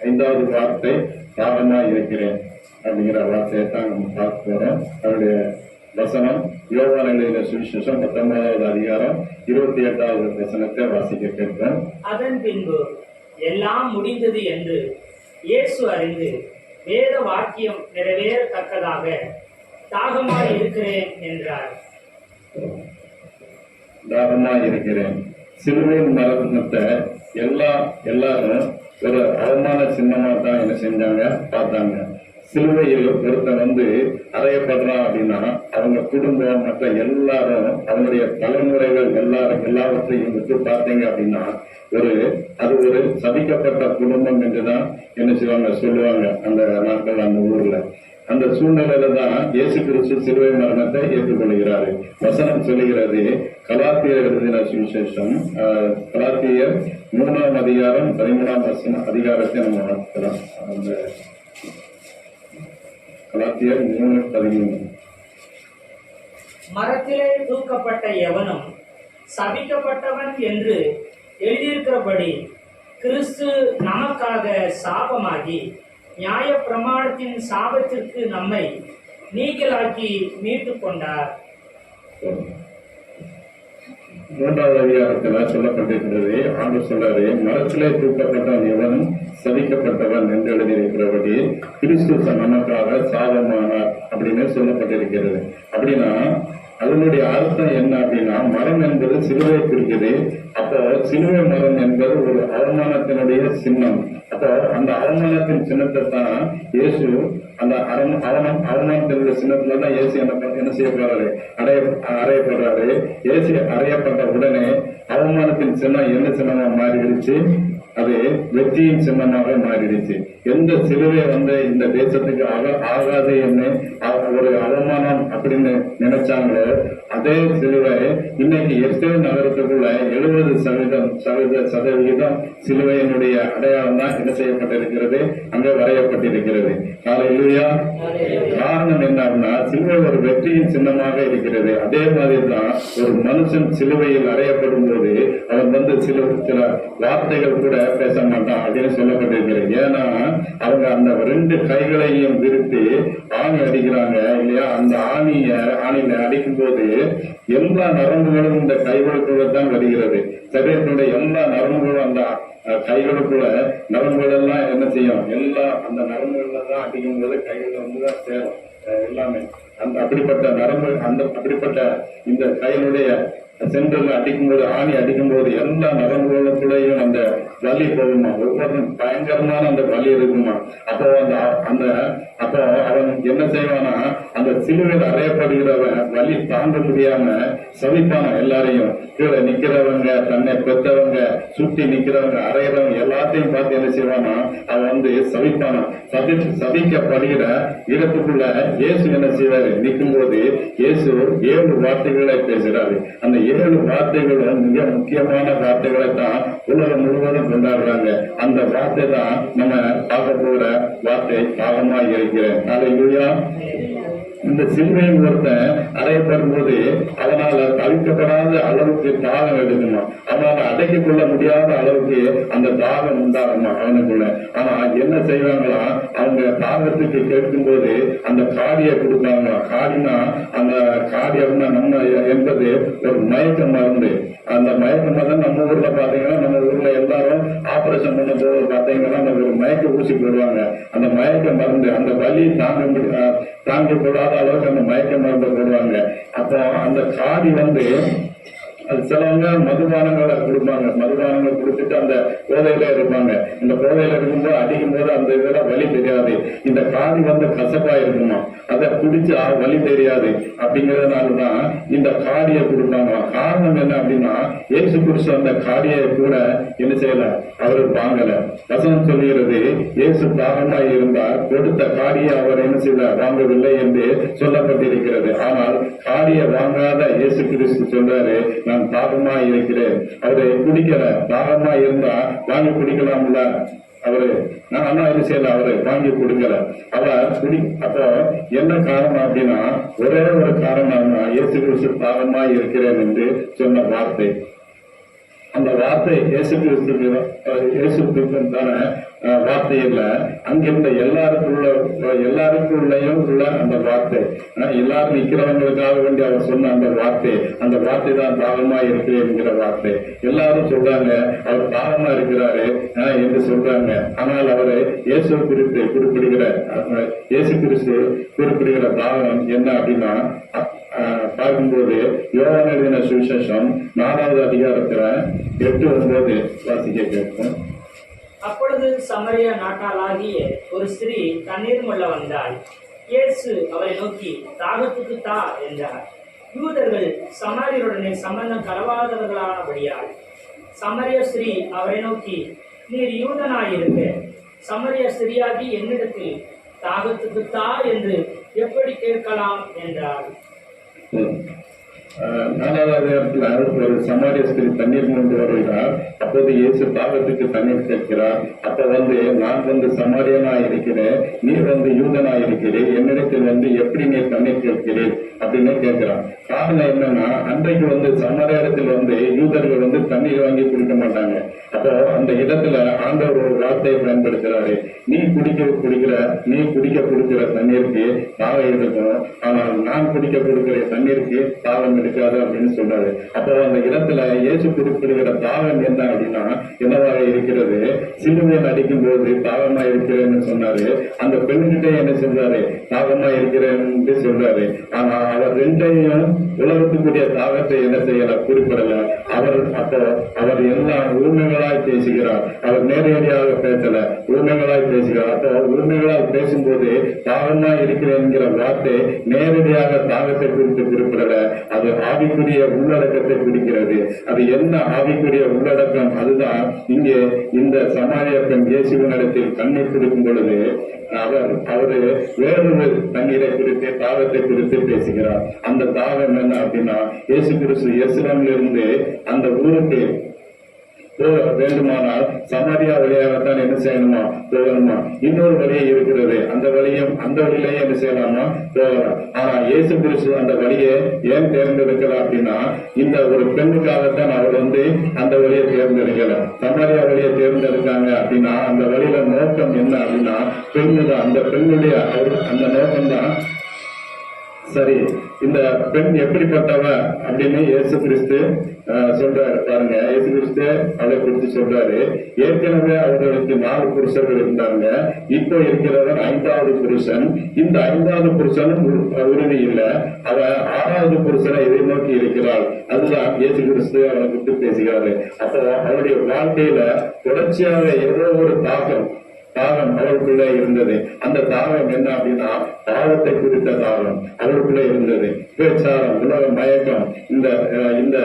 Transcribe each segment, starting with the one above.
ஐந்தாவது வார்த்தை தாகமா இருக்கிறேன் அப்படிங்கிற வார்த்தையை தான் நம்ம பார்க்க போறோம். அவருடைய வசனம் எழுதின சுவிசேஷம் பத்தொன்பதாவது அதிகாரம் இருபத்தி எட்டாவது வசனத்தை வாசிக்க கேட்கிறோம் அதன் பின்பு எல்லாம் முடிந்தது என்று இயேசு அறிந்து வேத வாக்கியம் நிறைவேறத்தக்கதாக தாகமாய் இருக்கிறேன் என்றார். தாகமா இருக்கிறேன். சிலுவையின் மரணத்தை எல்லா எல்லாரும் ஒரு அவமான சின்னமா தான் என்ன செஞ்சாங்க பார்த்தாங்க. சிலுவையில் ஒருத்தன் வந்து அறையப்படுறான் அப்படின்னா அவங்க குடும்பம் மற்ற எல்லாரும் அவனுடைய தலைமுறைகள் எல்லாரும் எல்லாவற்றையும் விட்டு பார்த்தீங்க அப்படின்னா ஒரு அது ஒரு சபிக்கப்பட்ட குடும்பம் என்றுதான் என்ன செய்வாங்க சொல்லுவாங்க அந்த நாட்கள் அந்த ஊர்ல. அந்த சூழ்நிலையில தான் இயேசு கிறிஸ்து சிலுவை மரணத்தை ஏற்றுக்கொள்கிறாரு. வசனம் சொல்லுகிறது கலாத்தியர் எழுதின சுவிசேஷம் ஆஹ், கலாத்தியர் மூணாம் அதிகாரம் பதிமூணாம் அதிகாரத்தை நம்ம வாசிக்கலாம். அந்த கலாத்தியர் மூணு பதிமூணு. மரத்திலே தூக்கப்பட்ட எவனும் சபிக்கப்பட்டவன் என்று எழுதியிருக்கிறபடி கிறிஸ்து நமக்காக சாபமாகி நியாய பிரமாணத்தின் சாபத்திற்கு நம்மை நீங்களாக்கி மீட்டுக் கொண்டார் மூன்றாவது அதிகாரத்துல சொல்லப்பட்டிருக்கிறது. ஆண்டு சொல்றாரு மரத்திலே தூக்கப்பட்டவன் எவனும் சதிக்கப்பட்டவன் என்று எழுதியிருக்கிறபடி கிறிஸ்து நமக்காக சாதமானார் அப்படின்னு சொல்லப்பட்டிருக்கிறது. அப்படின்னா அதனுடைய அர்த்தம் என்ன அப்படின்னா மரம் என்பது சிலுவை குறிக்குது. அப்ப சிலுவை மரம் என்பது ஒரு அவமானத்தினுடைய சின்னம். அப்ப அந்த அவமானத்தின் சின்னத்தை தான் இயேசு அந்த அரண் அவமானம் அவமானத்தினுடைய சின்னத்துல தான் இயேசு என்ன என்ன செய்யப்படுறாரு? அடைய அறையப்படுறாரு. இயேசு அறையப்பட்ட உடனே அவமானத்தின் சின்னம் என்ன சின்னமா மாறிடுச்சு? அது வெற்றியின் சின்னமாக மாறிடுச்சு. எந்த சிலுவை வந்து இந்த தேசத்துக்கு ஆக ஆகாது என்று ஒரு அவமானம் அப்படின்னு நினைச்சாங்களோ அதே சிலுவை இன்னைக்கு எஸ்டே நகரத்துக்குள்ள எழுபது சதவீதம் சதவீத சதவிகிதம் சிலுவையினுடைய அடையாளம் தான் என்ன செய்யப்பட்டிருக்கிறது? அங்க வரையப்பட்டிருக்கிறது. காலையிலுயா காரணம் என்னன்னா சிலுவை ஒரு வெற்றியின் சின்னமாக இருக்கிறது. அதே மாதிரி தான் ஒரு மனுஷன் சிலுவையில் அறையப்படும் போது அவன் வந்து சில சில வார்த்தைகள் கூட பேச மாட்டான் அப்படின்னு சொல்லப்பட்டிருக்கிறது. ஏன்னா அவங்க அந்த ரெண்டு கைகளையும் விரித்து ஆணி அடிக்கிறாங்க இல்லையா? அந்த ஆணிய ஆணியில அடிக்கும் போது எல்லா நரம்புகளும் இந்த கைகளுக்குள்ள தான் வருகிறது. சரீரத்தினுடைய எல்லா நரம்புகளும் அந்த கைகளுக்குள்ள நரம்புகள் எல்லாம் என்ன செய்யும்? எல்லா அந்த நரம்புகள்ல தான் அடிக்கும் போது கைகள் வந்து தான் சேரும். எல்லாமே. அந்த அப்படிப்பட்ட நரம்பு அந்த அப்படிப்பட்ட இந்த கையினுடைய சென்டர்ல அடிக்கும்போது ஆணி அடிக்கும்போது எல்லா நரம்புகளுக்குள்ளேயும் அந்த வலி போகுமா? ஒவ்வொரு பயங்கரமான அந்த வலி இருக்குமா? அப்போ அந்த அந்த அப்போ அவன் என்ன செய்வானா? அந்த சிலுவையில் அறையப்படுகிறவன் வலி தாங்க முடியாம சவிப்பான எல்லாரையும்? கீழே நிக்கிறவங்க தன்னை பெற்றவங்க சுத்தி நிக்கிறவங்க அறையிறவங்க எல்லாத்தையும் பார்த்து என்ன செய்வானா? அவன் வந்து சவிப்பானா. சதி சபிக்கப்படுகிற இடத்துக்குள்ள இயேசு என்ன செய்வாரு? நிற்கும் போது இயேசு ஏழு வார்த்தைகளை பேசுறாரு. அந்த ஏழு வார்த்தைகளும் மிக முக்கியமான வார்த்தைகளை தான் உலகம் முழுவதும் கொண்டாடுறாங்க. அந்த வார்த்தை தான் நம்ம பார்க்க போகிற வார்த்தை பாகமாக இருக்கிறேன் அதை இந்த சிலுவையின் ஒருத்தன் அடையப்படும் போது அவனால தவிர்க்கப்படாத அளவுக்கு தாகம் எடுக்குமா அவனால் அடைக்கிக் கொள்ள முடியாத அளவுக்கு அந்த தாகம் உண்டாகுமா அவனுக்குள்ள? ஆனா என்ன செய்வாங்களா? அவங்க தாகத்துக்கு கேட்கும் போது அந்த காடியை கொடுப்பாங்களா காடினா அந்த காடி அப்படின்னா நம்ம என்பது ஒரு மயக்க மருந்து. அந்த மயக்க மருந்து நம்ம ஊர்ல பாத்தீங்கன்னா நம்ம ஊர்ல எல்லாரும் ஆபரேஷன் பண்ண போது பாத்தீங்கன்னா அந்த ஒரு மயக்க ஊசி போடுவாங்க. அந்த மயக்க மருந்து அந்த வலி தாங்க முடி- தாங்க கூடாத அளவுக்கு அந்த மயக்க மருந்து போடுவாங்க. அப்போ அந்த காடி வந்து சிலவங்க மதுபானங்களை கொடுப்பாங்க. மதுபானங்கள் கொடுத்துட்டு அந்த போதையில இருப்பாங்க. இந்த போதையில இருக்கும்போது அடிக்கும் போது அந்த இதுல வலி தெரியாது. இந்த காடி வந்து கசப்பா இருக்குமா? அதை குடிச்சு வலி தெரியாது. அப்படிங்கறதுனாலதான் இந்த காடியை கொடுப்பாங்க. காரணம் என்ன அப்படின்னா ஏசு கிறிஸ்து அந்த காடியை கூட என்ன செய்யல? அவர் வாங்கல. வசனம் சொல்லுகிறது இயேசு தாகமாய் இருந்தார். கொடுத்த காடியை அவர் என்ன செய்யல? வாங்கவில்லை என்று சொல்லப்பட்டிருக்கிறது. ஆனால் காடியை வாங்காத இயேசு கிறிஸ்து சொல்றாரு நான் தாகமாய் இருக்கிறேன். அவரை குடிக்கல. தாகமாய் இருந்தா வாங்கி குடிக்கலாம்ல. அவரு நான் அண்ணா என்ன செய்யல அவரு வாங்கி கொடுக்கல. அவர் குடி அப்போ என்ன காரணம் அப்படின்னா ஒரே ஒரு காரணம் இயேசு கிறிஸ்து பாவமா இருக்கிறேன் என்று சொன்ன வார்த்தை. அந்த வார்த்தை இயேசு கிறிஸ்துக்கு இயேசு கிறிஸ்து தானே வார்த்தை இல்ல அங்கிருந்த எல்லாருக்குள்ள எல்லாருக்குள்ளயும் உள்ள அந்த வார்த்தை. எல்லாரும் நிக்கிறவங்களுக்காக வேண்டி அவர் சொன்ன அந்த வார்த்தை அந்த வார்த்தை தான் தாகமா இருக்கு என்கிற வார்த்தை. எல்லாரும் சொல்றாங்க அவர் தாகமா இருக்கிறாரு என்று சொல்றாங்க. ஆனால் அவரு இயேசு குறித்து குறிப்பிடுகிற இயேசு கிறிஸ்து குறிப்பிடுகிற தாகம் என்ன அப்படின்னா பார்க்கும்போது யோவான் எழுதின சுவிசேஷம் நாலாவது அதிகாரத்துல எட்டு ஒன்பது வாசிக்க கேட்போம். அப்பொழுது சமரிய நாட்டாளாகிய ஒரு ஸ்திரீ தண்ணீர் மொள்ள வந்தாள். இயேசு அவரை நோக்கி தாகத்துக்கு தா என்றார். யூதர்கள் சமாரியருடனே சம்பந்தம் கலவாதவர்களானபடியால் சமரிய ஸ்ரீ அவரை நோக்கி நீர் யூதனாயிருக்க சமரிய ஸ்ரீயாகி என்னிடத்தில் தாகத்துக்கு தா என்று எப்படி கேட்கலாம் என்றார் நாலாவது இடத்துல ஒரு சமாரிய ஸ்திரீ தண்ணீர் கொண்டு வருகிறார். அப்போது இயேசு தாகத்துக்கு தண்ணீர் கேட்கிறார் அப்ப வந்து நான் வந்து சமாரியனா இருக்கிறேன் நீ வந்து யூதனா இருக்கிறேன் என்னிடத்தில் வந்து எப்படி நீ தண்ணீர் கேட்கிறேன் அப்படின்னு கேட்கிறான். காரணம் என்னன்னா அன்றைக்கு வந்து சமாரியத்தில் வந்து யூதர்கள் வந்து தண்ணீர் வாங்கி குடிக்க மாட்டாங்க. அப்போ அந்த இடத்துல ஆண்டவர் ஒரு வார்த்தையை பயன்படுத்துறாரு. நீ குடிக்க குடிக்கிற நீ குடிக்க கொடுக்கிற தண்ணீருக்கு தாகம் எடுக்கணும் ஆனால் நான் குடிக்க கொடுக்கிற தண்ணீருக்கு தாகம் எடுக்காது அப்படின்னு சொல்றாரு அப்போ அந்த இடத்துல இயேசு குறிப்பிடுகிற தாகம் என்ன அப்படின்னா என்னவாக இருக்கிறது? சிலுவையில் அடிக்கும் போது தாகமா இருக்கிறேன்னு சொன்னாரு. அந்த பெண்கிட்ட என்ன சொல்றாரு தாகமா இருக்கிறேன்னு சொல்றாரு. ஆனா ரெண்டையும் உலகத்துக்குரிய தாகத்தை என்ன செய்யல? குறிப்பிடல. அவர் அப்போ அவர் எல்லாம் உரிமைகளாய் பேசுகிறார். அவர் நேரடியாக பேசல. உரிமைகளாய் பேசுகிறார். அப்போ உரிமைகளால் பேசும்போது தாகமா இருக்கிறேங்கிற வார்த்தை நேரடியாக தாகத்தை குறித்து குறிப்பிடல. அது ஆவிக்குரிய உள்ளடக்கத்தை குறிக்கிறது. அது என்ன ஆவிக்குரிய உள்ளடக்கம்? அதுதான் இங்கே இந்த சமாரிய பெண் இயேசுவினிடத்தில் கண்ணீர் கொடுக்கும் பொழுது அவர் அவரு வேறொரு தண்ணீரை குறித்து தாகத்தை குறித்து பேசுகிறார். இருக்கிறார் அந்த தாகம் என்ன அப்படின்னா இயேசு கிறிஸ்து இயேசுரம்ல இருந்து அந்த ஊருக்கு போக வேண்டுமானால் சமாரியா வழியாகத்தான் என்ன செய்யணுமா? போகணுமா? இன்னொரு வழியை இருக்கிறது. அந்த வழியும் அந்த வழியிலேயே என்ன செய்யலாமா? போகலாம். ஆனா இயேசு கிறிஸ்து அந்த வழியை ஏன் தேர்ந்தெடுக்கலாம் அப்படின்னா இந்த ஒரு பெண்ணுக்காகத்தான் அவர் வந்து அந்த வழியை தேர்ந்தெடுக்கல. சமாரியா வழியை தேர்ந்தெடுக்காங்க அப்படின்னா அந்த வழியில நோக்கம் என்ன அப்படின்னா பெண்ணு அந்த பெண்ணுடைய அவர் அந்த நோக்கம் தான் சரி இந்த பெண் எப்படிப்பட்டவ அப்படின்னு இயேசு கிறிஸ்து அஹ், சொல்றாரு. பாருங்க இயேசு கிறிஸ்து அதை குறித்து சொல்றாரு. ஏற்கனவே அவர்களுக்கு நாலு புருஷர்கள் இருந்தாங்க. இப்போ இருக்கிறவர் ஐந்தாவது புருஷன். இந்த ஐந்தாவது புருஷனும் உறுதி இல்லை. அவ ஆறாவது புருஷனை எதிர்நோக்கி இருக்கிறாள். அதுதான் இயேசு கிறிஸ்து அவனை விட்டு பேசுகிறாரு. அப்போ அவருடைய வாழ்க்கையில தொடர்ச்சியாக ஏதோ ஒரு தாக்கம் தாகம் அவருக்குள்ளே இருந்தது. அந்த தாகம் என்ன அப்படின்னா பாவத்தை குறித்த தாகம் அவருக்குள்ளே இருந்தது. பேச்சாரம் உலக மயக்கம் இந்த இந்த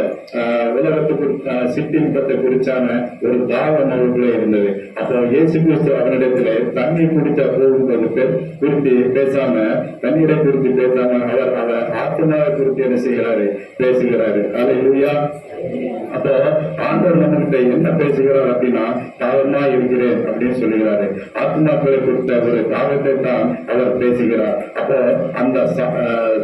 உலகத்துக்கு அஹ், சிற்றின்பத்தை குறிச்சான ஒரு தாகம் அவருக்குள்ளே இருந்தது. அப்புறம் இயேசு கிறிஸ்து அவனிடத்துல தண்ணி குடித்த போகும்போது குறித்து பேசாம தண்ணீரை குறித்து பேசாம அவர் அவர் ஆத்மாவை குறித்து என்ன செய்கிறாரு? பேசுகிறாரு. அல்லேலூயா அப்போ ஆண்டவர் நம்மகிட்ட என்ன பேசுகிறார் அப்படின்னா தாகமா இருக்கிறேன் அப்படின்னு சொல்லுகிறாரு. ஆத்மாக்களை கொடுத்த ஒரு தாகத்தை தான் அவர் பேசுகிறார். அப்போ அந்த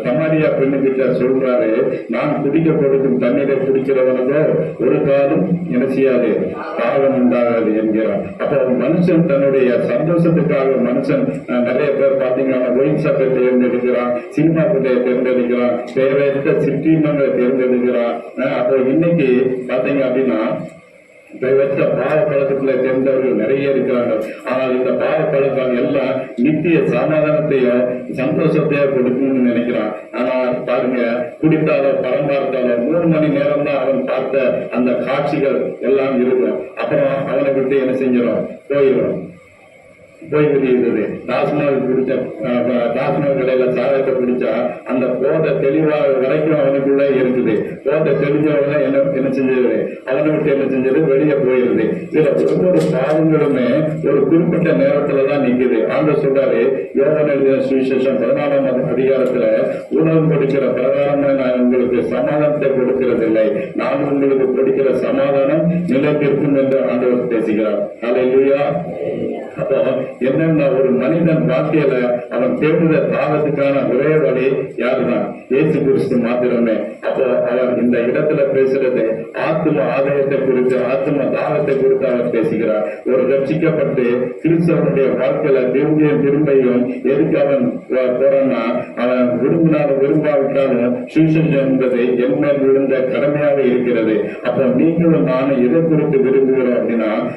சமாரியா பெண்ணுகிட்ட சொல்றாரு நான் குடிக்க கொடுக்கும் தண்ணீரை குடிக்கிறவனதோ ஒரு காலம் என்ன செய்யாது தாகம் உண்டாகாது என்கிறார். அப்போ மனுஷன் தன்னுடைய சந்தோஷத்துக்காக மனுஷன் நிறைய பேர் பாத்தீங்கன்னா ஒயின் சாப்பை தேர்ந்தெடுக்கிறான் சினிமா பட்டையை தேர்ந்தெடுக்கிறான் தேவையற்ற சிற்றின்பங்களை தேர்ந்தெடுக்கிறான். அஹ், அப்போ இன்னைக்கு பாத்தீங்க அப்படின்னா வச்ச பாவ பழக்கத்துல சேர்ந்தவர்கள் நிறைய இருக்கிறாங்க ஆனால் இந்த பாவ பழக்கம் எல்லாம் நித்திய சமாதானத்தையோ சந்தோஷத்தையோ கொடுக்கணும்னு நினைக்கிறான். ஆனா பாருங்க குடித்தாலோ படம் பார்த்தாலோ மூணு மணி நேரம் தான் அவன் பார்த்த அந்த காட்சிகள் எல்லாம் இருக்கும். அப்புறம் அவனை விட்டு என்ன செஞ்சிடும்? போயிடும். போய் விரியுது டாஸ்மாக் குடிச்ச அஹ், டாஸ்மாக் கடையில சாதத்தை குடிச்சா அந்த போதை தெளிவாக வரைக்கும் அவனுக்குள்ள இருந்தது போதை தெளிஞ்சவன என்ன என்ன செஞ்சது அவனை விட்டு என்ன செஞ்சது வெளியே போயிருது இதுல ஒவ்வொரு பாவங்களுமே ஒரு குறிப்பிட்ட நேரத்துல தான் நிக்குது. ஆண்டு சொல்றாரு யோகன் எழுதிய சுவிசேஷம் பதினாலாம் அதிகாரத்துல உணவு கொடுக்கிற பிரகாரமே நான் உங்களுக்கு சமாதானத்தை கொடுக்கிறதில்லை. நான் உங்களுக்கு கொடுக்கிற சமாதானம் நிலைத்திருக்கும் என்று ஆண்டவர் பேசுகிறார். அல்லேலூயா அப்போ என்னன்னா ஒரு மனிதன் வாழ்க்கையில அவன் தேடுத தாகத்துக்கான ஒரே வழி யாருதான் ஏசு கிறிஸ்து மாத்திரமே. இந்த இடத்துல பேசுறது ஆத்ம ஆதாயத்தை குறித்து ஆத்ம தாகத்தை குறித்து அவர் பேசுகிறார். ஒரு ரட்சிக்கப்பட்டு கிறிஸ்தவனுடைய வாழ்க்கையில திரும்பியும் திரும்பியும் எதுக்கு அவன் போ- போறான்னா அவன் விரும்பினாலும் விரும்பாவிட்டாலும் சுவிசேஷம் என்பது என்ன விழுந்த கடமையாக இருக்கிறது. அப்ப நீங்களும் நானும் எதை குறித்து விரும்புகிறோம் அப்படின்னா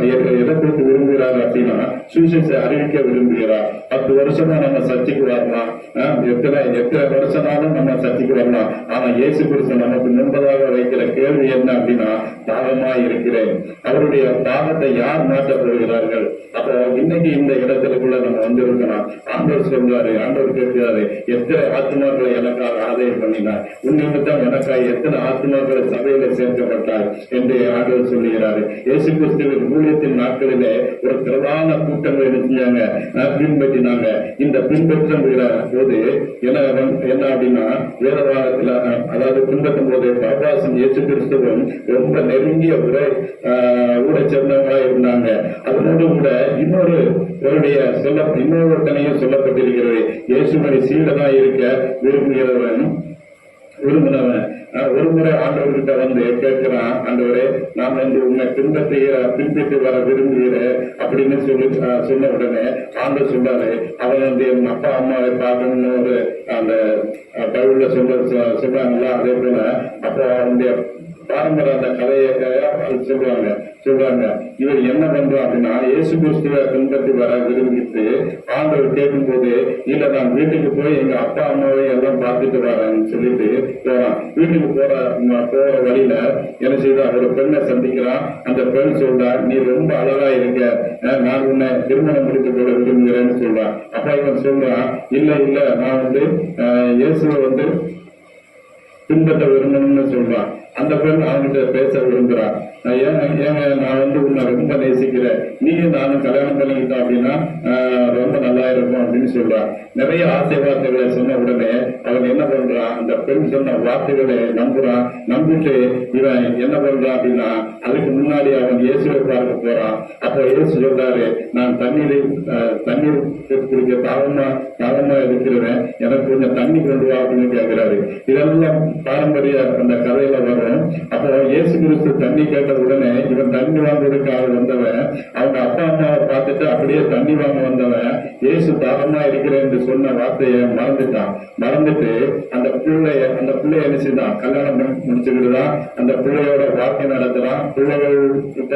எதை குறித்து விரும்புகிறார் அப்படின்னா சுவிசேஷத்தை அறிவிக்க விரும்புகிறார். பத்து வருஷமா நம்ம சர்ச்சைக்கு வரலாம். எத்தனை எத்தனை வருஷனாலும் நம்ம சர்ச்சைக்கு வரலாம். ஆனா இயேசு கிறிஸ்து நமக்கு முன்பதாக வைக்கிற கேள்வி என்ன அப்படின்னா தாகமா இருக்கிறேன். அவருடைய தாகத்தை யார் மாற்றப் போகிறார்கள்? அப்போ இன்னைக்கு இந்த இடத்துக்குள்ள நம்ம வந்திருக்கணும். ஆண்டவர் சொல்றாரு ஆண்டவர் கேட்கிறாரு எத்தனை ஆத்மாக்களை எனக்காக ஆதாயம் பண்ணினார்? உன் எனக்காக எத்தனை ஆத்மாக்களை சபையில சேர்க்கப்பட்டார்? என்று ஆண்டவர் சொல்லுகிறாரு. இயேசு கிறிஸ்துவின் ஊழியத்தின் நாட்களிலே ஒரு பிரதான கூட்டங்கள் என்ன செஞ்சாங்க? பின்பற்றினாங்க. இந்த பின்பற்றுகிற போது என்ன என்ன அப்படின்னா வேதவாதத்துல அஹ், அதாவது குடும்பத்தினுடைய போது பரவாசம் இயேசு கிறிஸ்துவும் ரொம்ப நெருங்கிய உரை ஆஹ், ஊரை சேர்ந்தவங்களா இருந்தாங்க. அதனோடு கூட இன்னொரு அவருடைய சொல்ல இன்னொருத்தனையும் சொல்லப்பட்டிருக்கிறது. இயேசுமணி சீடனா இருக்க விரும்புகிறவன் விரும்பினவன். ஒரு முறை ஆண்டவர்கிட்ட வந்து கேட்கிறான் ஆண்டவரே நான் வந்து உன்னை பின்பற்றுகிற பின்பற்றி வர விரும்புகிறேன் அப்படின்னு சொல்லி சொன்ன உடனே ஆண்டவர் சொன்னாரு அவன் வந்து என் அப்பா அம்மாவை பார்க்கணும்னு ஒரு அந்த அஹ், பைபிள்ல சொல்ல சொ- அதே போல அப்போ அவனுடைய பாரம்பரிய அந்த கதையை சொல்லுவாங்க சொல்றாங்க. சொல்றாங்க. இவர் என்ன பண்றோம் அப்படின்னா இயேசு கிறிஸ்துவை பின்பற்றி வர விரும்பிட்டு ஆண்டவர் கேட்கும்போது இல்ல நான் வீட்டுக்கு போய் எங்க அப்பா அம்மாவை எல்லாம் பார்த்துட்டு வரேன்னு சொல்லிட்டு போறான். வீட்டுக்கு போற போற வழியில என்ன செய்தா ஒரு பெண்ணை சந்திக்கிறான். அந்த பெண் சொல்றா நீ ரொம்ப அழகா இருக்க. அஹ் நான் உன்னை திருமணம் முடித்து கொள்ள விரும்புகிறேன்னு சொல்றான். அப்பா இவன் சொல்றான் இல்ல இல்ல நான் வந்து அஹ், இயேசுவை வந்து பின்பற்ற விரும்பணும்னு சொல்றான். அந்த பெண் அவன்கிட்ட பேச விரும்புகிறான் நான் ஏன் ஏங்க நான் வந்து உன்னை ரொம்ப நேசிக்கிறேன்? நீயும் நானும் கல்யாணம் பண்ணிக்கிட்டோம் அப்படின்னா ஆஹ், நல்லா இருக்கும் அப்படின்னு சொல்றான் நிறைய ஆசை வார்த்தைகளை சொன்ன உடனே அவன் என்ன பண்றான் அந்த பெண் சொன்ன வார்த்தைகளை நம்புறான் நம்பிட்டு இவன் என்ன பண்றான் அப்படின்னா அதுக்கு முன்னாடி அவன் இயேசுவை பார்க்க போறான். அப்ப இயேசு சொல்றாரு நான் தண்ணீரை தண்ணீர் குடிக்க தாகமா தாகமா இருக்கிறவன் எனக்கு கொஞ்சம் தண்ணி கொண்டு வா அப்படின்னு கேட்கிறாரு இதெல்லாம் பாரம்பரிய அந்த கதையில வரும். அப்போ இயேசு கிறிஸ்து தண்ணி கேட்ட உடனே இவன் தண்ணி வாங்குவதற்காக வந்தவன் அவங்க அப்பா அம்மாவை பார்த்துட்டு அப்படியே தண்ணி வாங்க வந்தவன் இயேசு பாவமா இருக்கிறேன் என்று சொன்ன வார்த்தையை மறந்துட்டான் மறந்துட்டு அந்த பிள்ளைய அந்த பிள்ளை என்ன செய்தான் கல்யாணம் முடிச்சுக்கிட்டுதான் அந்த பிள்ளையோட வாழ்க்கை நடத்துறான் பிள்ளைகள் கிட்ட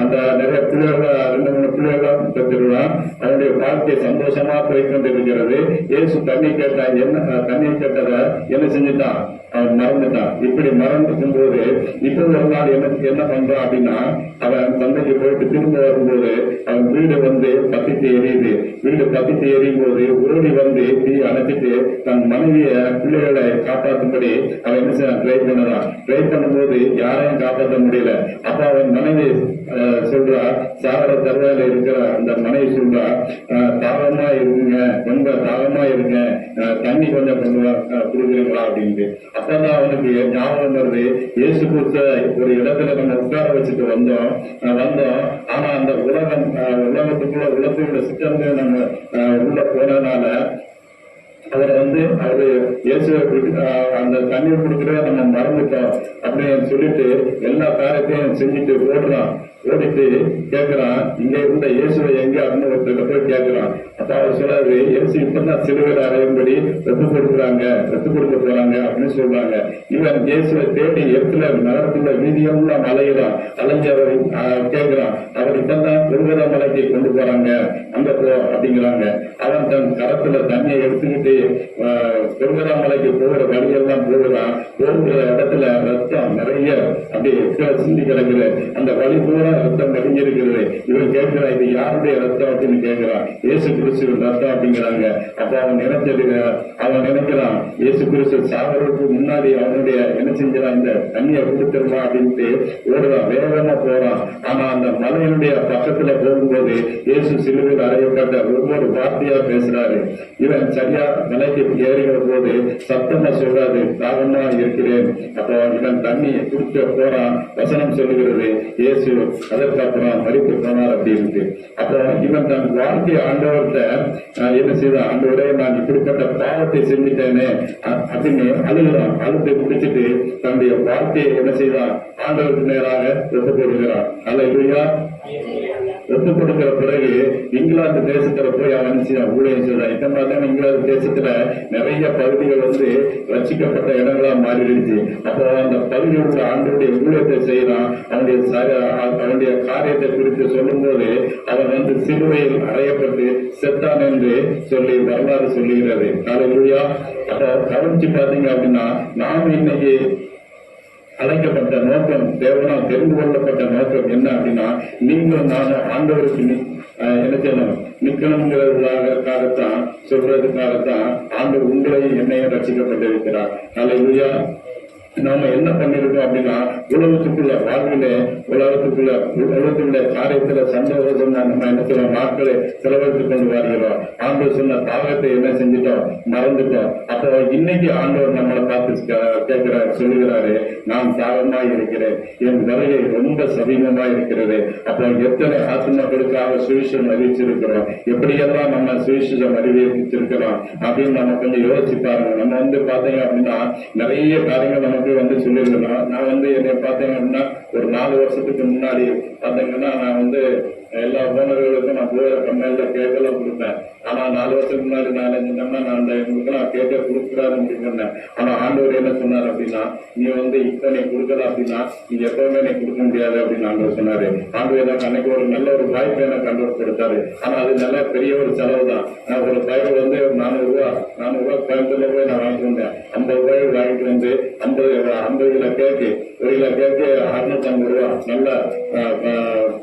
அந்த நிறைய பிள்ளைகள் ரெண்டு மூணு பிள்ளைகள் பெற்றுடுறான் அவனுடைய வாழ்க்கை சந்தோஷமா போய் கொண்டிருக்கிறது. இயேசு தண்ணி கேட்டா என்ன தண்ணி கேட்டத என்ன செஞ்சுட்டான் அவன் மறந்துட்டான் இப்படி மறந்துக்கும் போது இப்போ ஒரு நாள் என்ன என்ன பண்றான் அப்படின்னா அவன் தந்தைக்கு போயிட்டு திரும்ப வரும்போது அவன் வீடு வந்து பத்திட்டு எரியுது. வீடு பத்திட்டு எரியும் போது ஓடி வந்து தீ அணைச்சிட்டு தன் மனைவிய பிள்ளைகளை காப்பாற்றும்படி அவன் என்ன செய்ய ட்ரை பண்ணதான் ட்ரை பண்ணும்போது யாரையும் காப்பாற்ற முடியல. அப்ப அவன் மனைவி சொல்றா சாகர தருவாயில இருக்கிற அந்த மனைவி சொல்றா அஹ், தாகமா இருங்க ரொம்ப தாகமா இருங்க. அஹ், தண்ணி கொஞ்சம் கொண்டு கொடுக்குறீங்களா? அப்படின்ட்டு. அப்பதான் அவனுக்கு ஞாபகம் வருது. இயேசு கொடுத்த ஒரு இடத்துல நம்ம உட்கார வச்சுட்டு வந்தோம். வந்தோம். ஆனா அந்த உலகம் அஹ், உலகத்துக்குள்ள உலகத்தோட நம்ம உள்ள போனதுனால அதுல வந்து அவரு இயேசுவை அந்த தண்ணீர் கொடுக்கறத நம்ம மறந்துட்டோம் அப்படின்னு சொல்லிட்டு எல்லா காரியத்தையும் செஞ்சுட்டு ஓடுறான் ஓடிட்டு கேட்கிறான் இங்க இருந்த இயேசுவை எங்க அப்படின்னு போய் கேட்கிறான். அப்ப அவர் சொல்றாரு இயேசு இப்பதான் சிறுவர் அறையும்படி ரத்து கொடுக்குறாங்க ரத்து கொடுக்க போறாங்க அப்படின்னு சொல்றாங்க. இவன் இயேசுவை தேடி எத்துல நகரத்துல வீதியெல்லாம் அலைகிறான் அலைஞ்சு அவர் கேட்கிறான். அவர் இப்பதான் பெருவித மலைக்கு கொண்டு போறாங்க அங்க போ அப்படிங்கிறாங்க. அவன் தன் கரத்துல தண்ணியை எடுத்துக்கிட்டு பெருவித மலைக்கு போகிற வழியெல்லாம் போகிறான் போகிற இடத்துல ரத்தம் நிறைய அப்படியே சிந்தி கிடக்குது. அந்த வழி பூரா ரத்தம் படிஞ்சிருக்கிறது இவன் கேட்கிறா இது யாருடைய ரத்தம் அப்படின்னு கேட்கிறான். இயேசு கிறிஸ்துவின் ரத்தம் அப்படிங்கிறாங்க. அப்ப அவன் நினைச்சிருக்கிறான் அவன் நினைக்கிறான் இயேசு கிறிஸ்து சாவருக்கு முன்னாடி அவனுடைய என்ன செஞ்சான் இந்த தண்ணியை கொடுத்துருமா அப்படின்ட்டு ஓடுறான். வேகமா போறான். ஆனா அந்த மலையினுடைய பக்கத்துல போகும்போது இயேசு சிலுவையில் அறையப்பட்ட ஒவ்வொரு வார்த்தையா பேசுறாரு. இவன் சரியா மலைக்கு ஏறுகிற போது சத்தமா சொல்றாரு தாகமா இருக்கிறேன். அப்போ இவன் தண்ணியை குடிக்க போறான். வசனம் சொல்லுகிறது இயேசு அதற்கப்புறம் மறித்து போனார் அப்படின்ட்டு. அப்புறம் இவன் தன் வாழ்க்கை ஆண்டவர்கிட்ட என்ன செய்தான்? ஆண்டவரே நான் இப்படிப்பட்ட பாவத்தை செஞ்சுட்டேனே அப்படின்னு அழுகிறான். அழுத்தை முடிச்சுட்டு தன்னுடைய வாழ்க்கையை என்ன செய்தான்? ஆண்டவருக்கு நேராக ஒப்பு போடுகிறான் அல்ல ஒப்பு கொடுக்கிற பிறகு இங்கிலாந்து தேசத்துல போய் அவன் ஊழியம் செய்தான் இந்த மாதிரிதான் இங்கிலாந்து தேசத்துல நிறைய பகுதிகள் வந்து ரசிக்கப்பட்ட இடங்களா மாறிடுச்சு. அப்போ அந்த பகுதியோட ஆண்டுடைய ஊழியத்தை செய்யறான். அவனுடைய அவனுடைய காரியத்தை குறித்து சொல்லும்போது அவன் வந்து சிலுவையில் அறையப்பட்டு செத்தான் என்று சொல்லி வரலாறு சொல்லுகிறது. காலையிலா அப்போ கவனிச்சு பாத்தீங்க அப்படின்னா நாம இன்னைக்கு அழைக்கப்பட்ட நோக்கம் தேவனால் தெரிந்து கொள்ளப்பட்ட நோக்கம் என்ன அப்படின்னா நீங்களும் நானும் ஆண்டவருக்கு என்ன செய்யணும்? நிக்கணுங்கிறதுக்காகத்தான் சொல்றதுக்காகத்தான் ஆண்டவர் உங்களையும் என்னையும் ரசிக்கப்பட்டிருக்கிறார் அல்லேலூயா நாம என்ன பண்ணிருக்கோம் அப்படின்னா உலகத்துக்குள்ள வாழ்விலே உலகத்துக்குள்ள உலகத்துக்குள்ள காரியத்துல சந்தோஷம் நம்ம என்ன செய்யறோம்? நாட்களை செலவழித்துக் கொண்டு வருகிறோம். ஆண்டவர் சொன்ன தாகத்தை என்ன செஞ்சிட்டோம்? மறந்துட்டோம். அப்போ இன்னைக்கு ஆண்டவர் நம்மளை பார்த்து கேட்கிறாரு சொல்லுகிறாரு நான் தாகமா இருக்கிறேன் என் நிலையை ரொம்ப சமீபமாய் இருக்கிறது அப்போ எத்தனை ஆத்மாக்களுக்காக சுவிசேஷம் அறிவிச்சிருக்கிறோம்? எப்படியெல்லாம் நம்ம சுவிசேஷம் அறிவிச்சிருக்கிறோம் அப்படின்னு நம்ம கொஞ்சம் யோசிச்சு பாருங்க. நம்ம வந்து பாத்தீங்க அப்படின்னா நிறைய காரியங்கள் நமக்கு வந்து சொல்லியிருக்கிறோம். நான் வந்து என்னை பார்த்தீங்க அப்படின்னா ஒரு நாலு வருஷத்துக்கு முன்னாடி பாத்தீங்கன்னா நான் வந்து எல்லா ஓனர்களுக்கும் நான் போகிற கம்பெனில கேட்கலாம் கொடுப்பேன் ஆனா நாலு வருஷத்துக்கு முன்னாடி நான் என்ன நான் அந்த இவங்களுக்கு நான் கேட்க கொடுக்குறாரு அப்படின்னு ஆனா ஆண்டவர் என்ன சொன்னார் அப்படின்னா நீ வந்து இப்ப நீ கொடுக்கல அப்படின்னா நீ எப்பவுமே நீ கொடுக்க முடியாது அப்படின்னு ஆண்டவர் சொன்னாரு. ஆண்டவர் எனக்கு அன்னைக்கு ஒரு நல்ல ஒரு வாய்ப்பை எனக்கு கண்டவர் கொடுத்தாரு. ஆனா அது நல்ல பெரிய ஒரு செலவு தான். நான் ஒரு பயிர் வந்து ஒரு நானூறு ரூபா நானூறு ரூபாய் கோயம்புத்தூர்ல போய் நான் வாங்கிட்டு வந்தேன். ஐம்பது ரூபாய் வாங்கிட்டு வந்து ஐம்பது ஐம்பது கிலோ கேக்கு ஒரு கிலோ கேக்கு அறுநூத்தி ஐம்பது ரூபா. நல்ல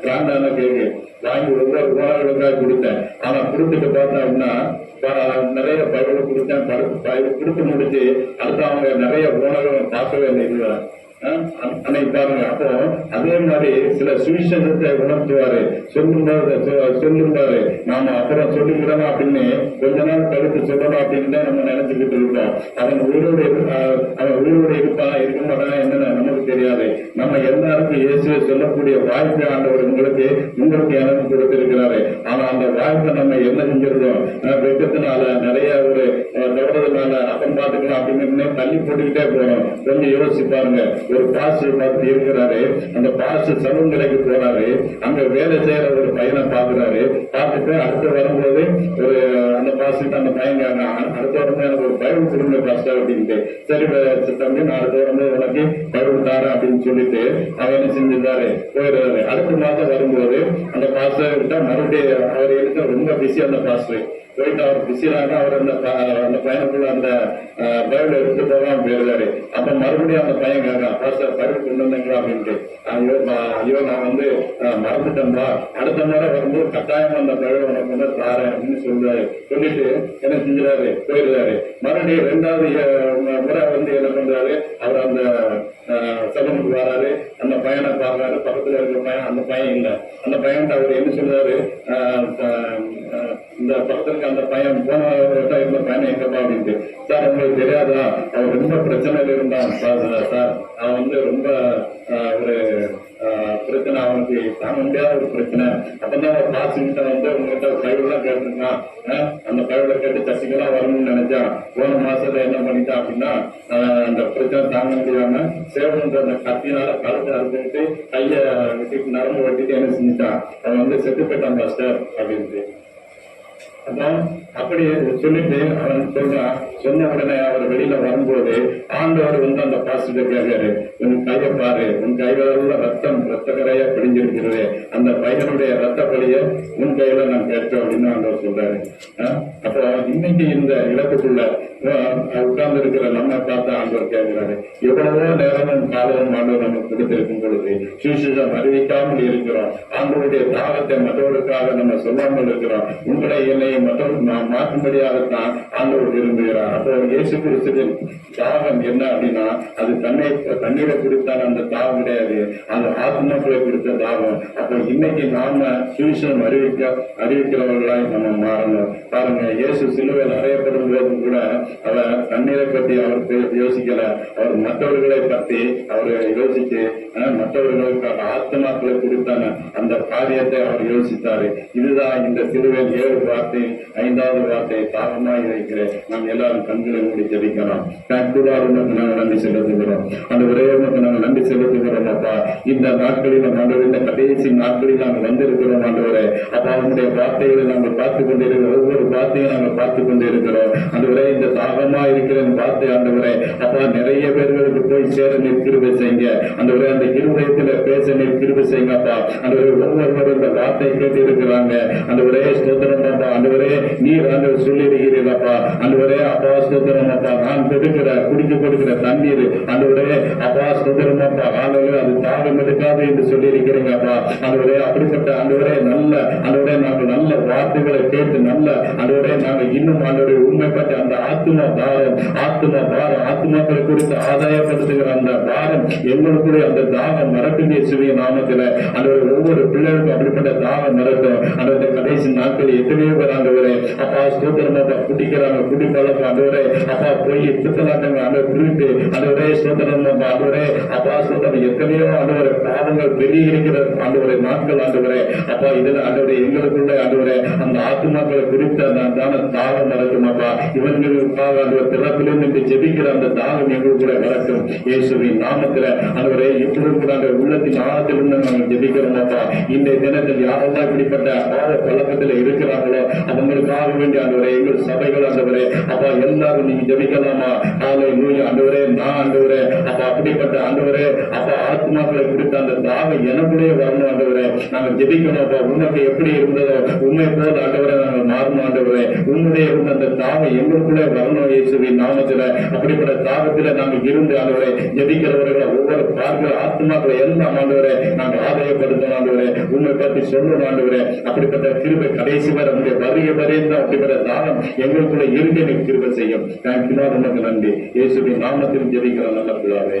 கிராண்டான கேக்கு வாங்கி ஒவ்வொரு கோணங்களுக்காக கொடுத்தேன். ஆனா கொடுத்துட்டு பார்த்தோம்னா அப்படின்னா நிறைய பைபிள் கொடுத்தேன். படு- கொடுத்து முடிச்சு அடுத்து அவங்க நிறைய உணவு பார்க்கவே இல்லை பாருங்க. அப்போ அதே மாதிரி சில சுவிசேஷத்தை உணர்த்துவாரு. சொல்லும்போது சொ- நாம அப்புறம் சொல்லிக்கிறோம் அப்படின்னு கொஞ்ச நாள் கழித்து சொல்லணும் அப்படின்னு தான் நம்ம நினைச்சுக்கிட்டு இருக்கோம். அவன் உயிரோடு அவன் உயிரோடு இருப்பா இருக்க மாட்டான் என்னன்னு நமக்கு தெரியாது. நம்ம எல்லாருக்கும் இயேசுவை சொல்லக்கூடிய வாய்ப்பு ஆண்டவர் உங்களுக்கு உங்களுக்கு எனக்கு கொடுத்திருக்கிறாரு. ஆனா அந்த வாய்ப்பை நம்ம என்ன செஞ்சிருக்கோம்? அஹ் நிறைய ஒரு அஹ், தவறுதனால அப்பம் அப்படின்னு தள்ளி போட்டுக்கிட்டே போறோம். கொஞ்சம் யோசிச்சு பாருங்க. ஒரு பாஸ்டர் பார்த்து இருக்கிறாரு. அந்த பாஸ்டர் சலூன் கடைக்கு போறாரு. அங்க வேலை செய்யற ஒரு பையனை பாக்குறாரு பார்த்துட்டு அடுத்து வரும்போது ஒரு அந்த பாஸ்டர் அந்த பையன் அடுத்த வரும்போது எனக்கு ஒரு பைபிள் கொடுங்க பாஸ்டர் அப்படின்ட்டு. சரி தம்பி நான் அடுத்த வரும்போது உனக்கு பைபிள் தாரேன் அப்படின்னு சொல்லிட்டு அவர் என்ன செஞ்சிருந்தாரு? போயிடுறாரு. அடுத்த மாதம் வரும்போது அந்த பாஸ்டர் கிட்ட மறுபடியும் அவர் எடுத்து ரொம்ப பிஸி அந்த பாஸ்டர் போயிட்டு அவர் பிஸியாக அவர் அந்த அந்த பையனுக்குள்ள அந்த பைபிள் எடுத்து போகாம போயிருந்தாரு அப்ப மறுபடியும் அந்த பையன் கேட்கறான் பாஸ்டர் பைபிள் கொண்டு வந்தீங்களா அப்படின்ட்டு. ஐயோ ஐயோ நான் வந்து அஹ், மறந்துட்டேன்பா. அடுத்த முறை வரும்போது கட்டாயம் அந்த பைபிள் உனக்கு வந்து தாரேன் அப்படின்னு சொல்றாரு. சொல்லிட்டு என்ன செஞ்சாரு போயிருந்தாரு மறுபடியும் ரெண்டாவது முறை வந்து என்ன பண்றாரு? அவர் அந்த சலனுக்கு வராரு. அந்த பையனை பாக்குறாரு பக்கத்துல இருக்கிற பையன் அந்த பையன் இல்ல. அந்த பையன்கிட்ட அவர் என்ன சொல்றாரு? இந்த பக்கத்துக்கு அந்த பையன் போன வருஷம் இருந்த பையனை எங்கப்பா அப்படின்ட்டு. சார் உங்களுக்கு தெரியாதா? அவர் ரொம்ப பிரச்சனையில இருந்தான். சார் சார் அவன் வந்து ரொம்ப அஹ், ஒரு பிரச்சனை. அவனுக்கு தாங்க முடியாத ஒரு பிரச்சனை. அப்பதான் ஒரு பாசுகிட்ட வந்து உங்ககிட்ட பைபிள்லாம் கேட்டிருக்கான் அந்த பைபிளை கேட்டு சசிகலா வரணும்னு நினைச்சான். போன மாசத்துல என்ன பண்ணிட்டான் அப்படின்னா அந்த பிரச்சனை தாங்க முடியாம சேவன்ற அந்த கத்தினால கழுத்தை அறுத்துக்கிட்டு கைய விட்டு நரம்பு வெட்டிட்டு என்ன செஞ்சுட்டான்? அவன் வந்து செத்து போயிட்டான் பாஸ்டர் அப்படின்ட்டு. அதான் அப்படி சொல்லிட்டு அவன் சொல்றான். சொன்ன உடனே அவர் வெளியில வரும்போது ஆண்டவர் வந்து அந்த பாசிட்டிவ் கேட்காரு உன் கையை பாரு. உன் கைகளெல்லாம் ரத்தம் ரத்த பிடிஞ்சிருக்கிறது அந்த பையனுடைய ரத்த பலிய உன் கையில நான் கேட்டோம் அப்படின்னு ஆண்டவர் சொல்றாரு. அப்போ இன்னைக்கு இந்த இடத்துக்குள்ள உட்கார்ந்து இருக்கிற நம்ம பார்த்து ஆண்டவர் கேட்கிறாரு. எவ்வளவோ நேரமும் காலமும் ஆண்டவர் நமக்கு கொடுத்திருக்கும் பொழுது சுவிசேஷம் அறிவிக்காமல் இருக்கிறோம். ஆண்டவருடைய தாகத்தை மற்றவர்களுக்காக நம்ம சொல்லாமல் இருக்கிறோம். உங்களை என்னை மற்றவர்கள் நாம் மாற்றும்படியாகத்தான் ஆண்டவர் விரும்புகிறார். அப்போ இயேசு கிறிஸ்துவின் தாகம் என்ன அப்படின்னா அது தன்னை இறைவனை குறித்தான அந்த தாகம் கிடையாது. அந்த ஆத்மாக்களை குறித்த தாகம் அப்போ இன்னைக்கு நாம சுவிசேஷம் அறிவிக்க அறிவிக்கிறவர்களாய் நம்ம மாறணும். பாருங்க இயேசு சிலுவையில் அறையப்படும் போது கூட அவர் தண்ணீரை பற்றி அவர் யோசிக்கல. அவர் மற்றவர்களை பற்றி அவர் யோசிச்சு மற்றவர்களுக்காக ஆத்மாக்களை கொடுத்தான அந்த காரியத்தை அவர் யோசித்தாரு. இதுதான் இந்த சிலுவையில் ஏழு வார்த்தை ஐந்தாவது வார்த்தை தாகமாக இருக்கிறேன் நாம் எல்லாரும் கண்களை மூடி ஜபிக்கலாம். நாங்கள் நன்றி செலுத்துகிறோம். அந்த ஒரே நாங்கள் நன்றி செலுத்துகிறோம் அப்பா. இந்த நாட்களில் ஆண்டவர் இந்த கடைசி நாட்களில் நாங்கள் வந்திருக்கிறோம் ஆண்டவரே. அப்பா அவனுடைய வார்த்தைகளை நாங்கள் பார்த்து கொண்டிருக்கிறோம். ஒவ்வொரு வார்த்தையும் நாங்கள் பார்த்து கொண்டிருக்கிறோம். ஆண்டவரே இந்த தாகமா இருக்கிற வார்த்தை ஆண்டவரே. அப்பா நிறைய பேர்களுக்கு போய் சேர நீர் செய்ய அந்த ஆண்டவரே அந்த இருதயத்தில் பேச நீ கிருபை செய்யுங்க அப்பா. ஆண்டவரே ஒவ்வொருவரும் இந்த வார்த்தை கேட்டு இருக்கிறாங்க அந்த ஒரே ஸ்தோத்திரம் அப்பா. ஒரே நீர் ஆண்டவர் சொல்லியிருக்கிறீர் அப்பா. ஒரே அப்பா ஸ்தோத்திரம் அப்பா. நான் கொடுக்கிற குடிக்க கொடுக்கிற தண்ணீர் அந்த ஒரே அப்பா ஸ்தோத்திரம் அப்பா. ஆனாலும் அது தாகம் எடுக்காது என்று சொல்லி இருக்கிறீங்க அந்த ஒரே அப்படிப்பட்ட அந்த ஒரே நல்ல அந்த ஒரே நாங்கள் நல்ல வார்த்தைகளை கேட்டு நல்ல அந்த ஒரே நாங்கள் இன்னும் ஆண்டவரே உண்மைப்பட்ட அந்த ஆத்மா பாரம் ஆத்மா பாரம் ஆத்மாக்களை குறித்து ஆதாயப்படுத்துகிற அந்த பாரம் எங்களுக்குள்ளே அந்த தாகம் மறக்கும் சிறிய நாமத்துல அந்த ஒவ்வொரு பிள்ளைகளுக்கும் அப்படிப்பட்ட தாகம் மறக்கும் அந்த கடைசி நாட்கள் எத்தனையோ பேர் ஆண்டவரே அப்பா ஸ்தோத்திரம் அப்பா குடிக்கிறாங்க குடி பழக்கம் ஆண்டவரே அப்பா போய் பித்தலாட்டங்க ஆண்டவர் திருட்டு ஆண்டவரே ஸ்தோத்திரம் அப்பா ஆண்டவரே அப்பா ஸ்தோத்திரம் எத்தனையோ ஆண்டவரே பாவங்கள் பெரிய இருக்கிற ஆண்டவரே நாட்கள் ஆண்டவரே அப்பா இதுல ஆண்டவரே எங்களுக்குள்ள ஆண்டவரே அந்த ஆத்மாக்களை குறித்த அந்த தான தாகம் மறக்கும் அப்பா பிறப்பிலிருந்து ஜெபிக்கிற அந்த தாகம் எங்களுக்குள்ள வளர்க்கும் இயேசுவின் நாமத்துல ஆண்டவரே எப்பொழுதும் கூட உள்ளத்தின் ஆழத்திலிருந்து நாங்கள் இன்றைய தினத்தில் யாரெல்லாம் இப்படிப்பட்ட பழக்கத்தில் இருக்கிறாங்களோ அவங்களுக்காக வேண்டிய எங்கள் சபைகள் அப்பா எல்லாரும் நீங்க ஜெபிக்கலாமா? ஆலை நான் ஆண்டவரே அப்பா அப்படிப்பட்ட ஆண்டவரே அப்பா ஆத்மாக்களை குறித்த அந்த தாகம் எனக்குள்ளே வரணும் ஆண்டவரே நாங்கள் ஜெபிக்கணும் அப்பா. உனக்கு எப்படி இருந்ததோ உண்மை போல ஆண்டவரை நாங்கள் மாறணும் ஆண்டவரே உன்னுடைய இருந்த அந்த தாகம் எங்களுக்குள்ள வரணும் இயேசுவின் நாமத்துல. அப்படிப்பட்ட தாகத்துல நாங்கள் இருந்து ஆண்டவரை ஜெபிக்கிறவர்களை ஒவ்வொரு பார்க்கிற ஆத்மாக்களை எல்லாம் ஆண்டவரை நாங்கள் ஆதாயப்படுத்தணும் ஆண்டவரை உண்மை பற்றி சொல்லணும் ஆண்டவரே. அப்படிப்பட்ட கிருபை கடைசி வரை நம்முடைய வருகை வரையும் அப்படிப்பட்ட தாகம் எங்களுக்குள்ள இருந்து எனக்கு கிருபை செய்யும். தேங்க்யூ உனக்கு நன்றி. இயேசுவின் நாமத்தில் ஜெபிக்கிற நல்ல பிள்ளாவே.